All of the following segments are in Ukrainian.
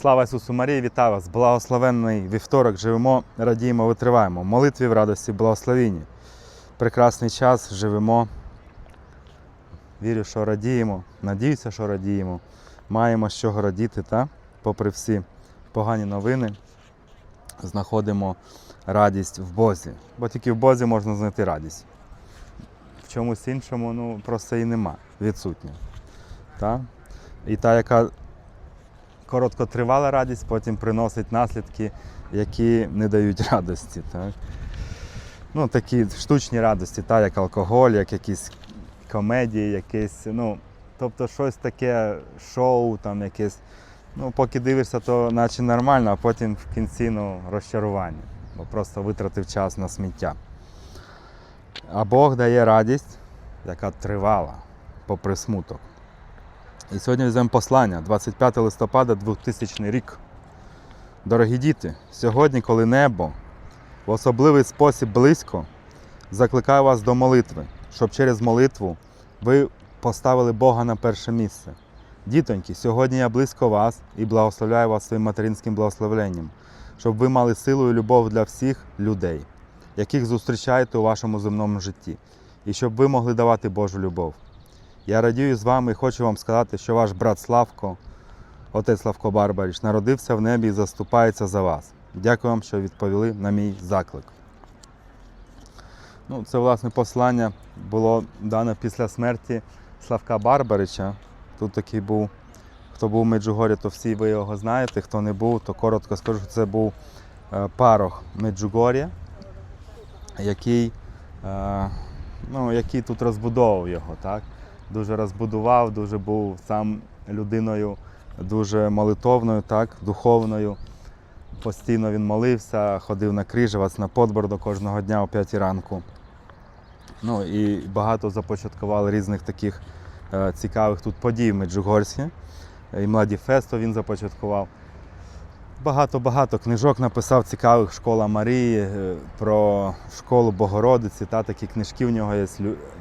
Слава Ісусу Марії, вітаю вас! Благословенний вівторок живемо, радіємо, витриваємо. Молитві в радості, благословінні. Прекрасний час живемо. Вірю, що радіємо, надіюся, що радіємо. Маємо з чого радіти, та? попри всі погані новини, знаходимо радість в Бозі. Бо тільки в Бозі можна знайти радість. В чомусь іншому ну, просто її нема, відсутня. Та? І та, яка короткотривала радість, потім приносить наслідки, які не дають радості. Так? Ну, такі штучні радості, та, як алкоголь, як якісь комедії, якесь, ну, тобто щось таке шоу, там якесь. Ну, поки дивишся, то наче нормально, а потім в кінці ну, розчарування, бо просто витратив час на сміття. А Бог дає радість, яка тривала, попри смуток. І сьогодні візьмемо послання 25 листопада 2000 рік. Дорогі діти, сьогодні, коли небо в особливий спосіб близько, закликаю вас до молитви, щоб через молитву ви поставили Бога на перше місце. Дітоньки, сьогодні я близько вас і благословляю вас своїм материнським благословенням, щоб ви мали силу і любов для всіх людей, яких зустрічаєте у вашому земному житті, і щоб ви могли давати Божу любов. Я радію з вами і хочу вам сказати, що ваш брат Славко, отець Славко Барбаріч, народився в небі і заступається за вас. Дякую вам, що відповіли на мій заклик. Ну, це власне послання було дане після смерті Славка Барбарича. Тут такий був, хто був в Меджугорі, то всі ви його знаєте. Хто не був, то коротко скажу, що це був е, парох Меджугор'я, який, е, ну, який тут розбудовував його. Так? Дуже розбудував, дуже був сам людиною дуже молитовною, так, духовною. Постійно він молився, ходив на крижевець, на подборду кожного дня о 5 ранку. Ну і багато започаткували різних таких е, цікавих тут подій в Меджугорські. І Младі Фесто він започаткував. Багато-багато книжок написав цікавих школа Марії, е, про школу Богородиці, та такі книжки в нього є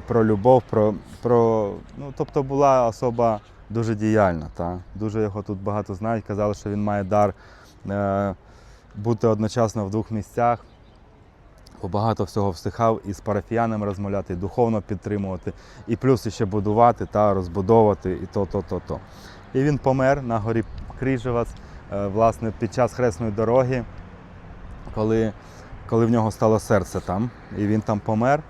про любов, про, про ну, тобто була особа дуже діяльна. Та? Дуже його тут багато знають. Казали, що він має дар е, бути одночасно в двох місцях. Бо багато всього встигав і з парафіянами розмовляти, і духовно підтримувати, і плюс ще будувати та розбудовувати, і то, то, то. І він помер на горі Крижевець, е, власне, під час хресної дороги, коли, коли в нього стало серце там. І він там помер.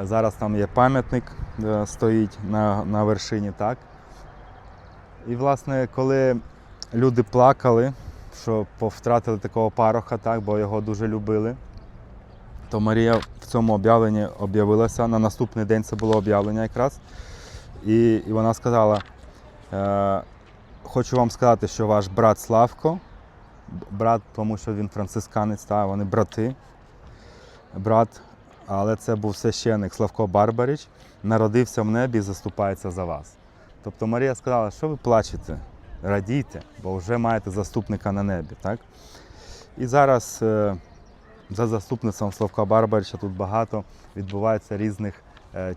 Зараз там є пам'ятник, е, стоїть на, на вершині, так. І, власне, коли люди плакали, що повтратили такого пароха, так, бо його дуже любили, то Марія в цьому об'явленні об'явилася. На наступний день це було об'явлення якраз. І, і вона сказала: е, хочу вам сказати, що ваш брат Славко, брат, тому що він францисканець, та, вони брати, брат, але це був священник Славко Барбаріч, народився в небі і заступається за вас. Тобто Марія сказала, що ви плачете, радійте, бо вже маєте заступника на небі. Так? І зараз е, за заступництвом Славка Барбарича тут багато відбувається різних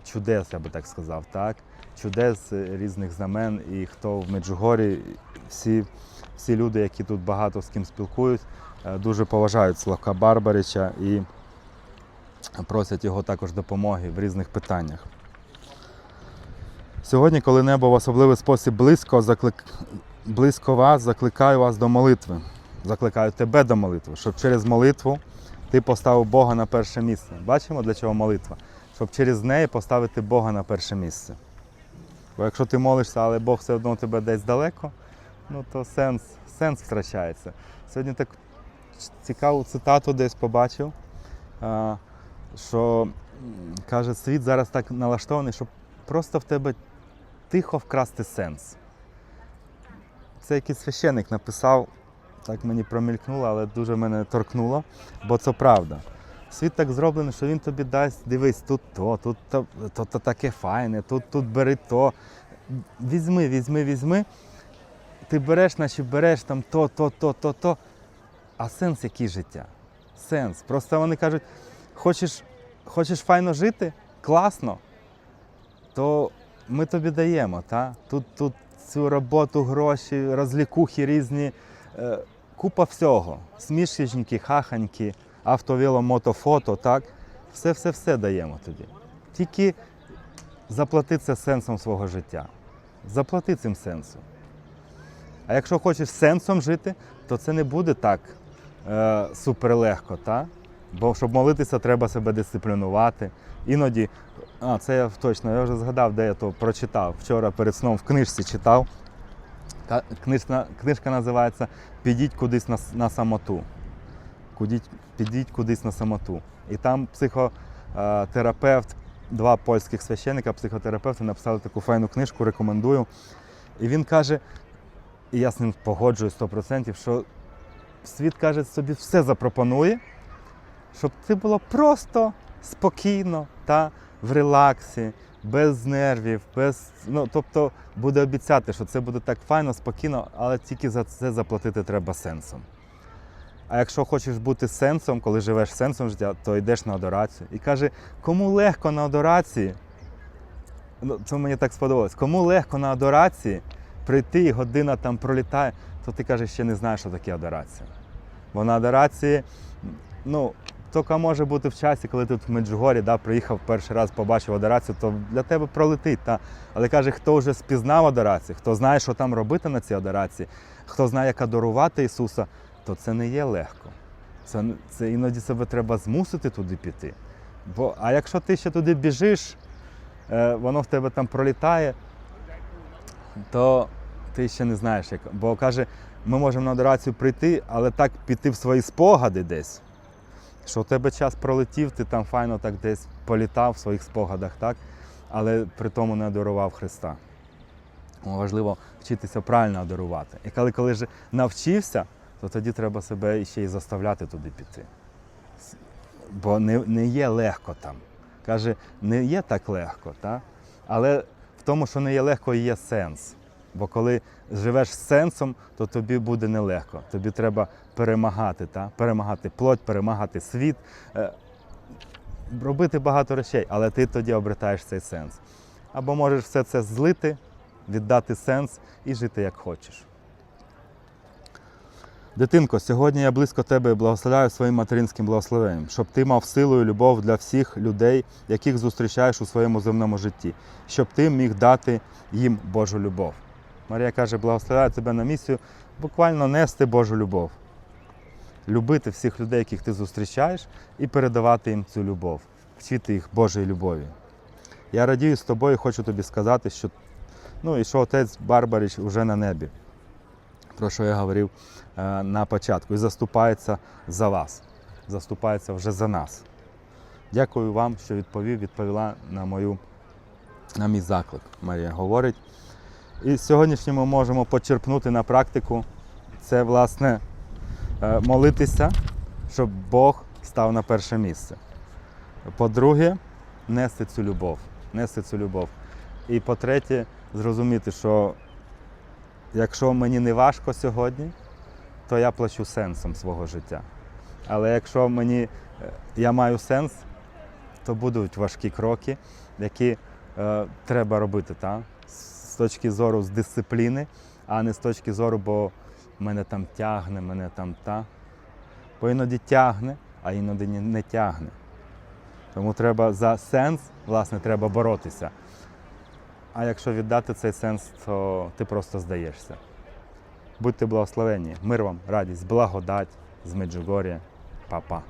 чудес, я би так сказав. Так? Чудес е, різних знамен. І хто в Меджугорі, всі, всі люди, які тут багато з ким спілкують, е, дуже поважають Славка Барбарича і просять його також допомоги в різних питаннях. Сьогодні, коли небо в особливий спосіб близько, заклик... близько вас, закликаю вас до молитви. Закликаю тебе до молитви, щоб через молитву ти поставив Бога на перше місце. Бачимо, для чого молитва? Щоб через неї поставити Бога на перше місце. Бо якщо ти молишся, але Бог все одно тебе десь далеко, ну то сенс, сенс втрачається. Сьогодні так цікаву цитату десь побачив, що каже, світ зараз так налаштований, щоб просто в тебе тихо вкрасти сенс. Це якийсь священик написав, так мені промількнуло, але дуже мене торкнуло, бо це правда. Світ так зроблений, що він тобі дасть, дивись, тут то, тут то, то, то таке файне, тут, тут бери то. Візьми, візьми, візьми. Ти береш, наче береш там то, то, то, то, то. А сенс який життя? Сенс. Просто вони кажуть, хочеш, хочеш файно жити? Класно. То ми тобі даємо. Та? Тут, тут цю роботу, гроші, розлікухи різні, е, купа всього. Смішечники, хаханьки, автовіло, мотофото, так? Все-все-все даємо тоді. Тільки заплати це сенсом свого життя. Заплати цим сенсом. А якщо хочеш сенсом жити, то це не буде так е, суперлегко, та? бо щоб молитися, треба себе дисциплінувати. Іноді, а це я точно, я вже згадав, де я то прочитав. Вчора перед сном в книжці читав. Книжка, книжка називається Підіть кудись на, на самоту. Кудіть, підіть кудись на самоту. І там психотерапевт, два польських священника, психотерапевти написали таку файну книжку, рекомендую. І він каже, і я з ним погоджуюсь 100%, що світ каже, собі все запропонує, щоб це було просто спокійно та в релаксі, без нервів, без. Ну, тобто буде обіцяти, що це буде так файно, спокійно, але тільки за це заплатити треба сенсом. А якщо хочеш бути сенсом, коли живеш сенсом життя, то йдеш на адорацію. І каже, кому легко на адорації, ну, це мені так сподобалось, кому легко на адорації прийти і година там пролітає, то ти кажеш, ще не знаєш, що таке адорація. Бо на адорації, ну, тільки може бути в часі, коли ти тут в Меджугорі да, приїхав перший раз, побачив адорацію, то для тебе пролетить. Та? Але каже, хто вже спізнав адорацію, хто знає, що там робити на цій адорації, хто знає, як адорувати Ісуса, то це не є легко. Це, це іноді себе треба змусити туди піти. Бо, а якщо ти ще туди біжиш, е, воно в тебе там пролітає, то ти ще не знаєш, як. Бо каже, ми можемо на адорацію прийти, але так піти в свої спогади десь. Що у тебе час пролетів, ти там файно так десь політав в своїх спогадах, так? але при тому не адорував Христа. Важливо вчитися правильно адорувати. І коли, коли ж навчився, то тоді треба себе ще й заставляти туди піти. Бо не, не є легко там. Каже, не є так легко, та? але в тому, що не є легко, є сенс. Бо коли живеш з сенсом, то тобі буде нелегко. Тобі треба перемагати, та? перемагати плоть, перемагати світ, е, робити багато речей, але ти тоді обретаєш цей сенс. Або можеш все це злити, віддати сенс і жити як хочеш. Дитинко, сьогодні я близько тебе благословляю своїм материнським благословенням, щоб ти мав силу і любов для всіх людей, яких зустрічаєш у своєму земному житті, щоб ти міг дати їм Божу любов. Марія каже, благословляю тебе на місію, буквально нести Божу любов, любити всіх людей, яких ти зустрічаєш, і передавати їм цю любов, вчити їх Божої любові. Я радію з тобою, хочу тобі сказати, що, ну, і що отець Барбарич вже на небі, про що я говорив е, на початку, і заступається за вас, заступається вже за нас. Дякую вам, що відповів, відповіла на мою на мій заклик. Марія говорить. І сьогоднішнє ми можемо почерпнути на практику. Це, власне, е, молитися, щоб Бог став на перше місце. По-друге, нести цю любов. Нести цю любов. І по-третє, зрозуміти, що якщо мені не важко сьогодні, то я плачу сенсом свого життя. Але якщо мені е, я маю сенс, то будуть важкі кроки, які е, треба робити та? з точки зору з дисципліни, а не з точки зору, бо мене там тягне, мене там та. Бо іноді тягне, а іноді не тягне. Тому треба за сенс, власне, треба боротися. А якщо віддати цей сенс, то ти просто здаєшся. Будьте благословені. Мир вам, радість, благодать з Меджугорі, Па-па.